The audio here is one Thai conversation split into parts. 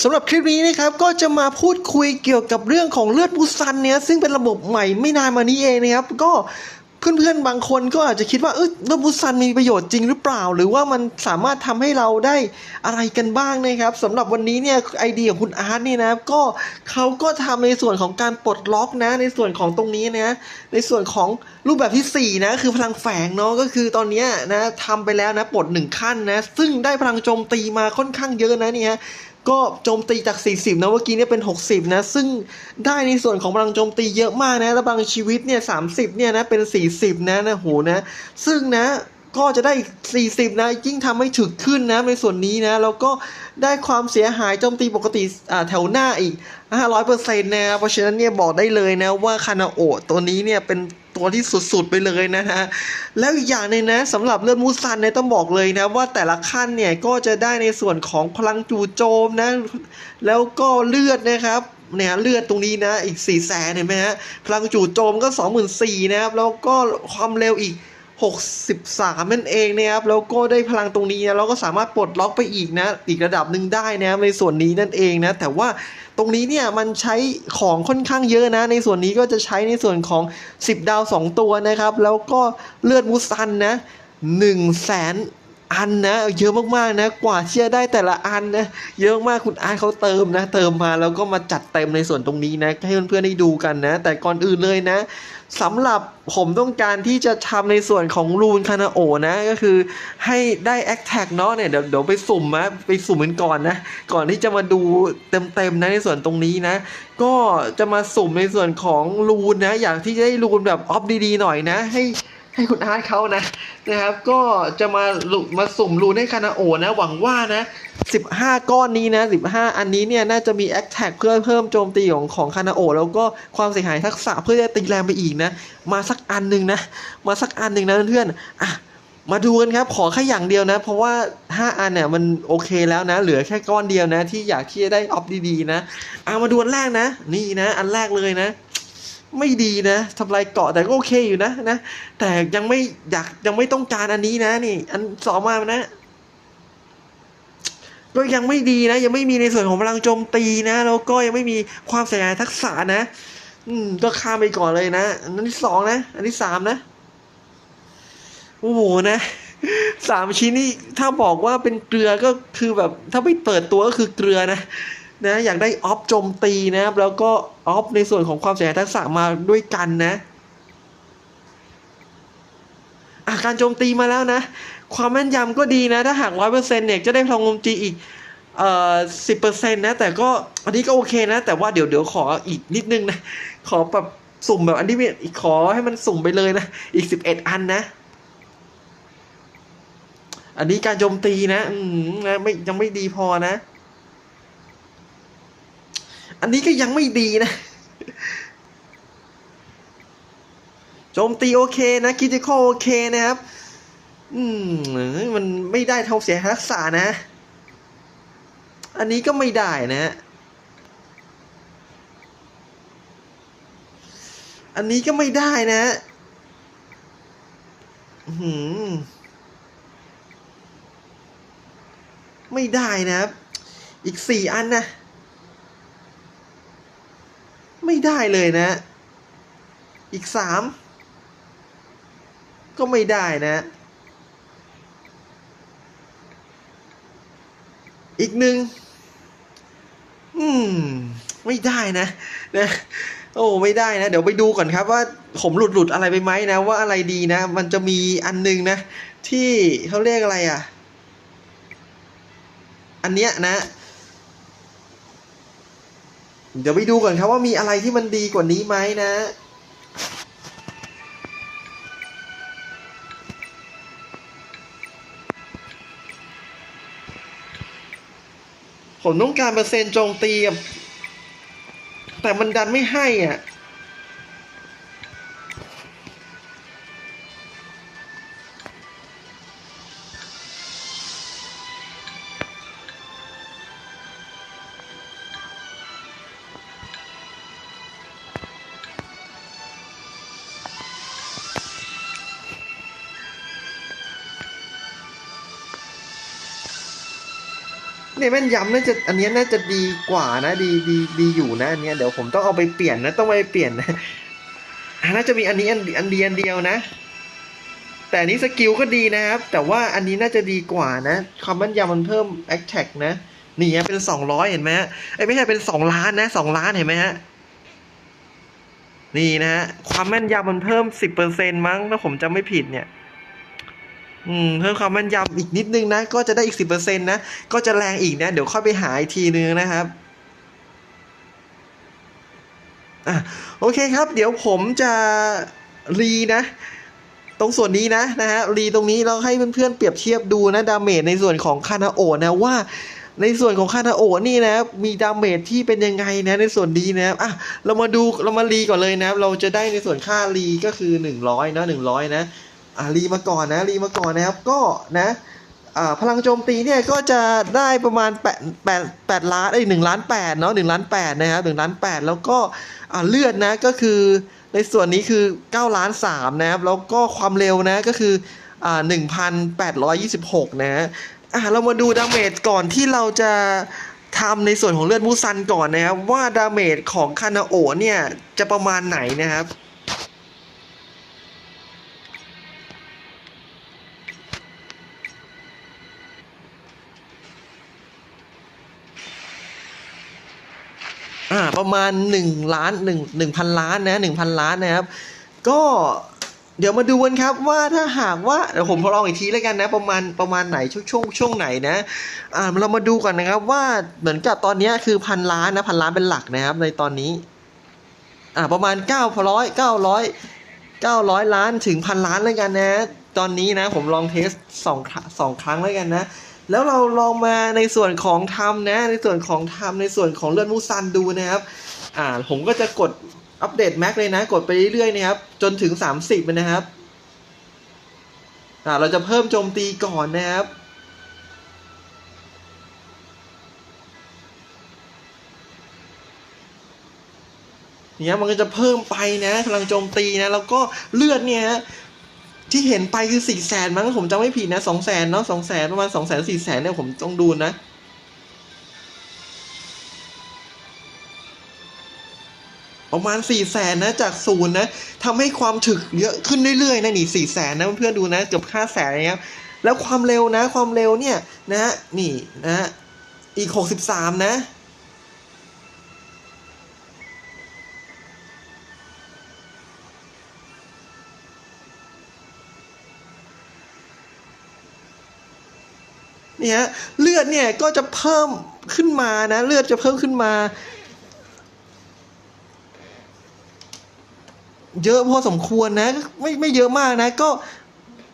สำหรับคลิปนี้นะครับก็จะมาพูดคุยเกี่ยวกับเรื่องของเลือดมูซันเนี่ยซึ่งเป็นระบบใหม่ไม่นานมานี้เองนะครับ ก็เพื่อนๆบางคนก็อาจจะคิดว่าเออเลือดมูซันมีประโยชน์จริงหรือเปล่า หรือว่ามันสามารถทำให้เราได้อะไรกันบ้างนะครับสำหรับวันนี้เนี่ยไอเดียของคุณอาร์ตนี่นะก็เขาก็ทำในส่วนของการปลดล็อกนะ ในส่วนของตรงนี้นะในส่วนของรูปแบบที่สี่นะคือพลังแฝงเนาะก็คือตอนนี้นะทำไปแล้วนะปลดหนึ่งขั้นนะซึ่งได้พลังโจมตีมาค่อนข้างเยอะนะเนี่ย ก็โจมตีจาก 40 นะเมื่อกี้เนี่ยเป็น 60 นะ ซึ่งได้ในส่วนของพลังโจมตีเยอะมากนะ แล้วบางชีวิตเนี่ย 30 เนี่ยนะเป็น 40 นะนะโหนะ ซึ่งนะก็จะได้ 40 นะ ยิ่งทำให้ถึกขึ้นนะในส่วนนี้นะ แล้วก็ได้ความเสียหายโจมตีปกติอ่าแถวหน้าอีก 500%นะ เพราะฉะนั้นเนี่ยบอกได้เลยนะว่าคานาโอตัวนี้เนี่ยเป็น ตัวที่สุดๆไปเลยนะฮะ แล้วอีกอย่างหนึงนะสำหรับเลือดมูซันเนี่ยต้องบอกเลยนะว่าแต่ละขั้นเนี่ยก็จะได้ในส่วนของพลังจู่โจมนะ แล้วก็เลือดนะครับเนี่ยเลือดตรงนี้นะอีก4ี่แสนเห็นไหมฮะพลังจู่โจมก็ 24,000นะครับแล้วก็ความเร็วอีก 63 นั่นเองนะครับแล้วก็ได้พลังตรงนี้นะเราก็สามารถปลดล็อกไปอีกนะ อีกระดับหนึ่งได้นะในส่วนนี้นั่นเองนะ แต่ว่าตรงนี้เนี่ยมันใช้ของค่อนข้างเยอะนะ ในส่วนนี้ก็จะใช้ในส่วนของ 10 ดาว 2 ตัวนะครับ แล้วก็เลือดมุสันนะ1 0 0 0 0แสน อันนะเยอะมากๆนะ กว่าที่จะได้แต่ละอันนะเยอะมากคุณอาร์ตเขาเติมนะ เติมมาแล้วก็มาจัดเต็มในส่วนตรงนี้นะ ให้เพื่อนๆได้ดูกันนะ แต่ก่อนอื่นเลยนะสำหรับผมต้องการที่จะทำในส่วนของรูนคานาโอนะ ก็คือให้ได้แอคแท็กเนาะเนี่ยเดี๋ยวเดี๋ยวไปสุ่มนะไปสุ่มกันก่อนนะ ก่อนที่จะมาดูเต็มๆนะในส่วนตรงนี้นะ ก็จะมาสุ่มในส่วนของรูนนะ อยากที่จะได้รูนแบบออฟดีๆหน่อยนะให้ ให้คุณอาร์ตเขานะนะครับ ก็จะมาลุมาสุ่มรูนให้คานาโอนะ หวังว่านะ 15 ก้อนนี้นะ 15 อันนี้เนี่ยน่าจะมีแอคแท็กเพื่อเพิ่มโจมตีของของคานาโอแล้วก็ความเสียหายทักษะเพื่อจะตีแรงไปอีกนะ มาสักอันหนึ่งนะ มาสักอันหนึ่งนะเพื่อนๆอะมาดูกันครับ ขอแค่อย่างเดียวนะ เพราะว่า 5 อันเนี่ยมันโอเคแล้วนะ เหลือแค่ก้อนเดียวนะ ที่อยากที่จะได้ออฟดีๆนะเอามาดูอันแรกนะ นี่นะ อันแรกเลยนะ ไม่ดีนะทำลายเกาะแต่ก็โอเคอยู่นะนะ แต่ยังไม่อยากยังไม่ต้องการอันนี้นะนี่ อันสองมานะก็ยังไม่ดีนะ ยังไม่มีในส่วนของพลังโจมตีนะแล้วก็ยังไม่มีความเสียหายทักษะนะ อืมก็ข้ามไปก่อนเลยนะอันที่สองนะ อันที่สามนะโอ้โหนะสามชิ้นนี่ถ้าบอกว่าเป็นเกลือก็คือแบบ ถ้าไม่เปิดตัวก็คือเกลือนะ นะอยากได้ออฟโจมตีนะครับ แล้วก็ออฟในส่วนของความเสียหายทักษะมาด้วยกันนะอาการโจมตีมาแล้วนะ ความแม่นยำก็ดีนะ ถ้าหากร้อยเปอร์เซ็นต์เนี่ยจะได้พลังโจมตีอีกเอ่อสิบเปอร์เซ็นต์นะ แต่ก็อันนี้ก็โอเคนะ แต่ว่าเดี๋ยวเดี๋ยวขออีกนิดนึงนะ ขอแบบสุ่มแบบอันที่ไม่ขอให้มันสุ่มไปเลยนะ อีกสิบเอ็ดอันนะ อันนี้การโจมตีนะ อืมนะไม่ยังไม่ดีพอนะ อันนี้ก็ยังไม่ดีนะ โจมตีโอเคนะคิติคอโอเคนะครับ อืมมันไม่ได้เท่าเสียทักษะนะ อันนี้ก็ไม่ได้นะ อันนี้ก็ไม่ได้นะอื้อหือไม่ได้นะครับ อีกสี่อันนะ ได้เลยนะ อีกสามก็ไม่ได้นะ อีกหนึ่งอืม ไม่ได้นะนะโอ้ไม่ได้นะ เดี๋ยวไปดูก่อนครับว่าผมหลุดหลุดอะไรไปไหมนะ ว่าอะไรดีนะ มันจะมีอันหนึงนะ ที่เขาเรียกอะไรอะ อันเนี้ยนะ เดี๋ยวไปดูก่อนครับว่ามีอะไรที่มันดีกว่านี้ไหมนะ ผมต้องการเปอร์เซ็นต์โจมตีแต่มันดันไม่ให้อะ เนี่ยแม่นยำน่าจะอันนี้น่าจะดีกว่านะ ดีดีดีอยู่นะอันนี้เดี๋ยวผมต้องเอาไปเปลี่ยนนะต้องไปเปลี่ยนนะน่าจะมีอันนี้อันเดียนเดียวนะ แต่นี้สกิลก็ดีนะครับ แต่ว่าอันนี้น่าจะดีกว่านะความแม่นยำมันเพิ่มแอคแท็กนะนี่เป็นสองร้อยเห็นไหมฮะไอ้ไม่ใช่เป็นสองล้านนะสองล้านเห็นไหมฮะนี่นะฮะความแม่นยำมันเพิ่มสิบเปอร์เซ็นต์มั้งถ้าผมจำไม่ผิดเนี่ย อืมเพิ่มความแม่นยำอีกนิดนึงนะ ก็จะได้อีกสิบเปอร์เซ็นต์นะ ก็จะแรงอีกนะ เดี๋ยวค่อยไปหาอีกทีนึงนะครับอะโอเคครับ เดี๋ยวผมจะรีนะ ตรงส่วนนี้นะนะฮะรีตรงนี้เราให้เพื่อนๆเปรียบเทียบดูนะดาเมจในส่วนของคานาโอนะว่าในส่วนของคานาโอนี่นะมีดาเมจที่เป็นยังไงนะในส่วนดีนะอะเรามาดูเรามารีก่อนเลยนะเราจะได้ในส่วนค่ารีก็คือ 100นะ100 นะ อะรีมาก่อนนะรีมาก่อนนะครับก็นะพลังโจมตีเนี่ยก็จะได้ประมาณ8 8 8ล้านเอ้ย1ล้าน8เนาะ1ล้าน8นะครับ1ล้าน8แล้วก็เลือดนะก็คือในส่วนนี้คือ9ล้าน3นะครับแล้วก็ความเร็วนะก็คืออ่า1,826นะอะเรามาดูดาเมจก่อนที่เราจะทำในส่วนของเลือดมูซันก่อนนะครับว่าดาเมจของคานาโอะเนี่ยจะประมาณไหนนะครับ อ่าประมาณ 1 ล้าน1 1,000 ล้านนะ1,000 ล้านนะครับ ก็เดี๋ยวมาดูกันครับว่าถ้าหากว่าเดี๋ยวผมทดลองอีกทีแล้วกันนะ ประมาณประมาณไหนช่วงช่วงช่วงไหนนะอ่าเรามาดูก่อนนะครับว่าเหมือนกับตอนนี้คือพันล้านนะพันล้านเป็นหลักนะครับ ในตอนนี้อ่าประมาณ9 0 0 900 900 ล้านถึงพันล้านแล้วกันนะ ตอนนี้นะผมลองเทสสองครั้งสองครั้งแล้วกันนะ แล้วเราลองมาในส่วนของทำนะ ในส่วนของทำในส่วนของเลือดมูซันดูนะครับอ่าผมก็จะกดอัปเดตแม็กเลยนะ กดไปเรื่อยๆนะครับ จนถึง 30นะครับอ่าเราจะเพิ่มโจมตีก่อนนะครับเนี่ยมันก็จะเพิ่มไปนะพลังโจมตีนะแล้วก็เลือดเนี่ย ที่เห็นไปคือสี่แสนมั้งผมจำไม่ผิดนะสองแสนเนาะสองแสนประมาณสองแสนสี่แสนเนี่ยผมต้องดูนะประมาณ4ี่แสนนะจากศูนย์นะทำให้ความถึกเยอะขึ้นเรื่อยๆนะนี่สี่แสนนะเพื่อนดูนะเกือบห้าแสนนะครับแล้วความเร็วนะ ความเร็วเนี่ยนะนี่นะฮะอีกหกสิบสามนะ นี่ยฮะเลือดเนี่ยก็จะเพิ่มขึ้นมานะ เลือดจะเพิ่มขึ้นมา เยอะพอสมควรนะ ไม่ไม่เยอะมากนะ ก็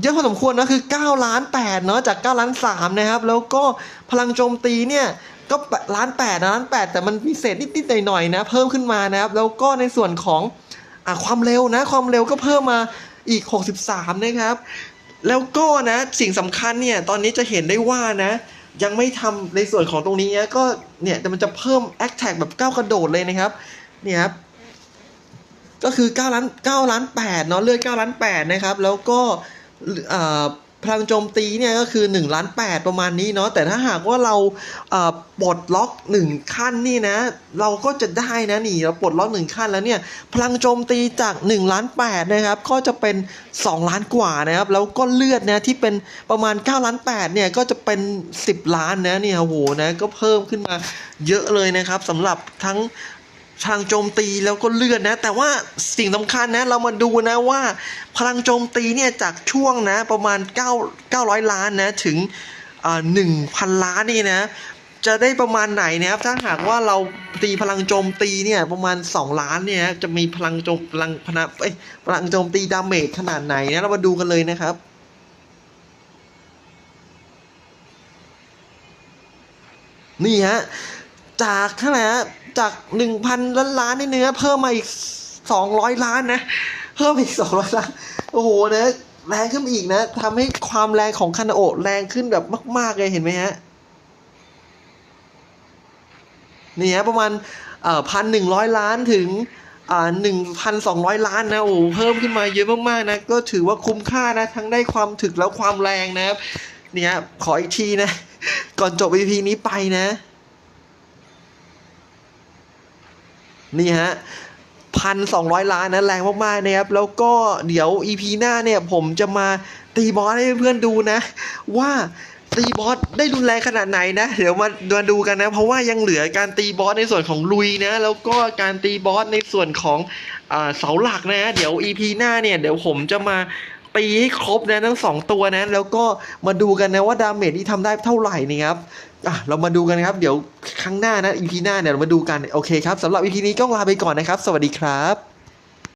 เยอะพอสมควรนะคือ9ล้าน8เนาะจาก9ล้าน3นะครับ แล้วก็พลังโจมตีเนี่ยก็ล้าน8ล้าน8แต่มันพิเศษนิดๆหน่อยๆนะ เพิ่มขึ้นมานะครับ แล้วก็ในส่วนของอความเร็วนะ ความเร็วก็เพิ่มมาอีก 63 นะครับ แล้วก็นะสิ่งสำคัญเนี่ยตอนนี้จะเห็นได้ว่านะ ยังไม่ทำในส่วนของตรงนี้นก็เนี่ยแต่มันจะเพิ่มแอคแท็กแบบก้าวกระโดดเลยนะครับเนี่ยครับก็คือ9ล้าน9ล้าน8เนาะเลือด9ล้าน8นะครับ แล้วก็เอ่อ พลังโจมตีเนี่ยก็คือ1ล้าน8ประมาณนี้เนาะแต่ถ้าหากว่าเราเอ่อปลดล็อก 1 ขั้นนี่นะ เราก็จะได้นะนี่เราปลดล็อก 1 ขั้นแล้วเนี่ยพลังโจมตีจาก1ล้าน8นะครับก็จะเป็น 2 ล้านกว่านะครับแล้วก็เลือดนะที่เป็นประมาณ9ล้าน8เนี่ยก็จะเป็น 10 ล้านนะเนี่ยโอ้โหนะก็เพิ่มขึ้นมาเยอะเลยนะครับสำหรับทั้ง ทางโจมตีแล้วก็เลือดนะ แต่ว่าสิ่งสำคัญนะ เรามาดูนะว่า พลังโจมตีเนี่ยจากช่วงนะประมาณ 9 900 ล้านนะถึงหนึ่งพันล้านนี่นะ จะได้ประมาณไหนนะครับถ้าหากว่าเราตีพลังโจมตีเนี่ยประมาณ 2 ล้านเนี่ยจะมีพลังโจมพลังพลังเอ้ยพลังโจมตีดาเมจขนาดไหนนะเรามาดูกันเลยนะครับนี่ฮะจากเท่าไหร่ฮะ จากหนึ่งพันล้านล้านในเนื้อ เพิ่มมาอีกสองร้อยล้านนะ เพิ่มอีกสองร้อยล้าน โอ้โหนะแรงขึ้นอีกนะทำให้ความแรงของคานาโอแรงขึ้นแบบมาก ๆ เลยเห็นไหมฮะนี่ฮะประมาณพันหนึ่งร้อยล้านถึงหนึ่งพันสองร้อยล้านนะโอ้เพิ่มขึ้นมาเยอะมากๆนะ ก็ถือว่าคุ้มค่านะ ทั้งได้ความถึกแล้วความแรงนะครับเนี่ยขออีกทีนะ ก่อนจบ EP นี้ไปนะ นี่ฮะพันสองร้อยล้านนะแรงมากๆนะครับ แล้วก็เดี๋ยว EP หน้าเนี่ยผมจะมาตีบอสให้เพื่อนๆดูนะ ว่าตีบอสได้รุนแรงขนาดไหนนะ เดี๋ยวมามาดูกันนะ เพราะว่ายังเหลือการตีบอสในส่วนของลุยนะ แล้วก็การตีบอสในส่วนของอเสาหลักนะ เดี๋ยว EP หน้าเนี่ยเดี๋ยวผมจะมา ตีให้ครบนะทั้งสองตัวนะ แล้วก็มาดูกันนะว่าดาเมจที่ทำได้เท่าไหร่นี่ครับอะเรามาดูกันครับ เดี๋ยวครั้งหน้านะ EP หน้าเนี่ยเรามาดูกันโอเคครับสำหรับ EP นี้ก็ลาไปก่อนนะครับ สวัสดีครับ